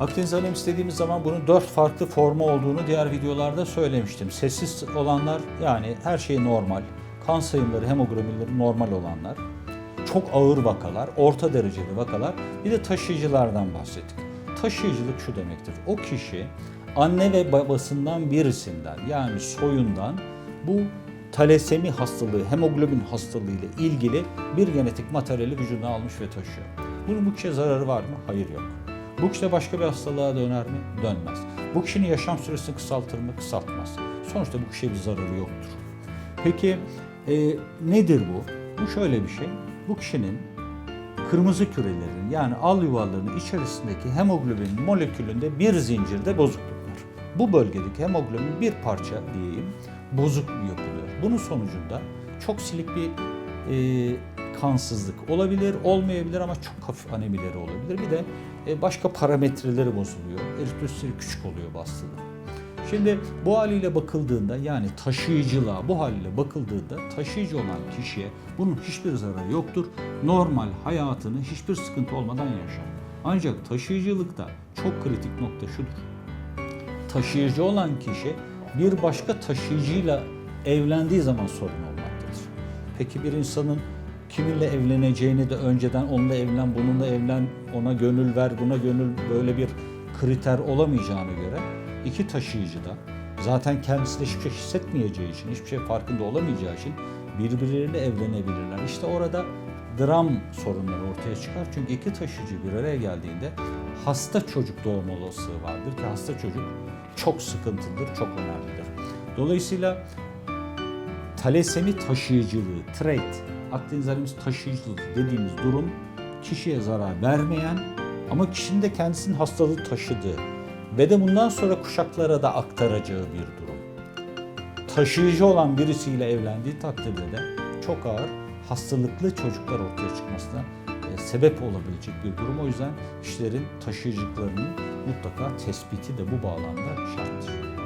Akdeniz Hanım istediğimiz zaman bunun dört farklı formu olduğunu diğer videolarda söylemiştim. Sessiz olanlar yani her şey normal. Kan sayımları, hemoglobinleri normal olanlar. Çok ağır vakalar, orta dereceli vakalar. Bir de taşıyıcılardan bahsettik. Taşıyıcılık şu demektir. O kişi anne ve babasından birisinden yani soyundan bu talasemi hastalığı, hemoglobin hastalığı ile ilgili bir genetik materyali vücuduna almış ve taşıyor. Bunun bu kişiye zararı var mı? Hayır yok. Bu kişi de başka bir hastalığa döner mi? Dönmez. Bu kişinin yaşam süresini kısaltır mı? Kısaltmaz. Sonuçta bu kişiye bir zararı yoktur. Peki e, nedir bu? Bu şöyle bir şey. Bu kişinin kırmızı kürelerin yani al yuvarlarının içerisindeki hemoglobin molekülünde bir zincirde bozukluk var. Bu bölgedeki hemoglobin bir parça diyeyim bozuk yapılıyor. Bunun sonucunda çok silik bir e, kansızlık olabilir, olmayabilir ama çok hafif anemileri olabilir. Bir de e, başka parametreleri bozuluyor. Eritrositleri küçük oluyor bu hastalığın. Şimdi bu haliyle bakıldığında yani taşıyıcılığa bu haliyle bakıldığında taşıyıcı olan kişiye bunun hiçbir zararı yoktur. Normal hayatını hiçbir sıkıntı olmadan yaşar. Ancak taşıyıcılıkta çok kritik nokta şudur. Taşıyıcı olan kişi bir başka taşıyıcıyla evlendiği zaman sorun olmaktadır. Peki bir insanın kiminle evleneceğini de önceden onunla evlen, bununla evlen, ona gönül ver, buna gönül böyle bir kriter olamayacağına göre iki taşıyıcı da zaten kendisi de hiçbir şey hissetmeyeceği için, hiçbir şey farkında olamayacağı için birbirleriyle evlenebilirler. İşte orada dram sorunları ortaya çıkar. Çünkü iki taşıyıcı bir araya geldiğinde hasta çocuk doğum olasılığı vardır ki hasta çocuk çok sıkıntılıdır, çok önemlidir. Dolayısıyla talasemi taşıyıcılığı, trait, Akdeniz halimiz taşıyıcılığı dediğimiz durum kişiye zarar vermeyen ama kişinin de kendisinin hastalığı taşıdığı ve de bundan sonra kuşaklara da aktaracağı bir durum. Taşıyıcı olan birisiyle evlendiği takdirde de çok ağır hastalıklı çocuklar ortaya çıkmasına e, sebep olabilecek bir durum. O yüzden kişilerin taşıyıcılıklarının mutlaka tespiti de bu bağlamda şarttır.